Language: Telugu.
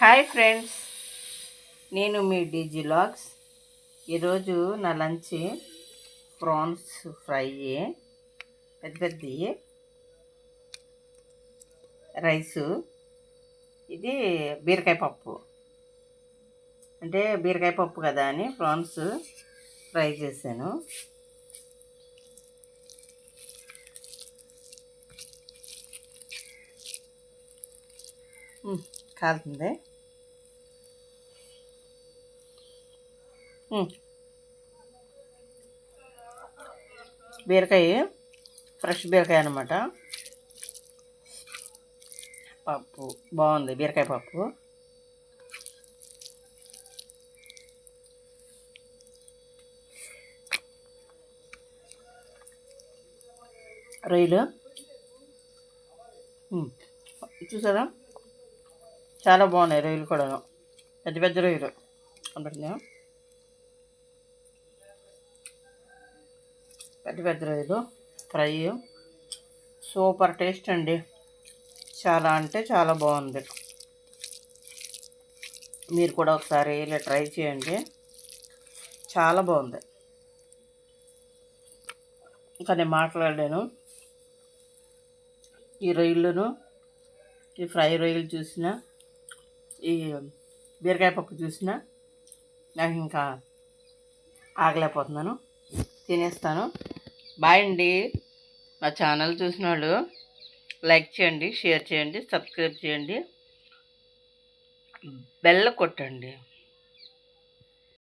హాయ్ ఫ్రెండ్స్ నేను మీ డిజిలాగ్స్ ఈరోజు నా లంచ్ ప్రాన్స్ ఫ్రై పెద్ద పెద్దవి రైసు. ఇది బీరకాయ పప్పు. అంటే బీరకాయ పప్పు కదా అని ప్రాన్స్ ఫ్రై చేశాను. కాలుతుంది. బీరకాయ ఫ్రెష్ బీరకాయ అనమాట పప్పు బాగుంది బీరకాయ పప్పు. రొయ్యలు. చూసారా? చాలా బాగున్నాయి రొయ్యలు కూడా పెద్ద పెద్ద రొయ్యలు. అంటున్నా పెద్ద పెద్ద రొయ్యలు ఫ్రై. సూపర్ టేస్ట్ అండి. చాలా అంటే చాలా బాగుంది. మీరు కూడా ఒకసారి ఇలా ట్రై చేయండి. చాలా బాగుంది. ఇంకా నేను మాట్లాడలేను. ఈ రొయ్యలను ఈ ఫ్రై రొయ్యలు చూసిన ఈ బీరకాయ పప్పు చూసిన నాకు ఇంకా ఆగలేకపోతున్నాను. తినేస్తాను. బాయ్ అండి. నా ఛానల్ చూసిన వాళ్ళు లైక్ చేయండి షేర్ చేయండి సబ్స్క్రైబ్ చేయండి. బెల్ల కొట్టండి.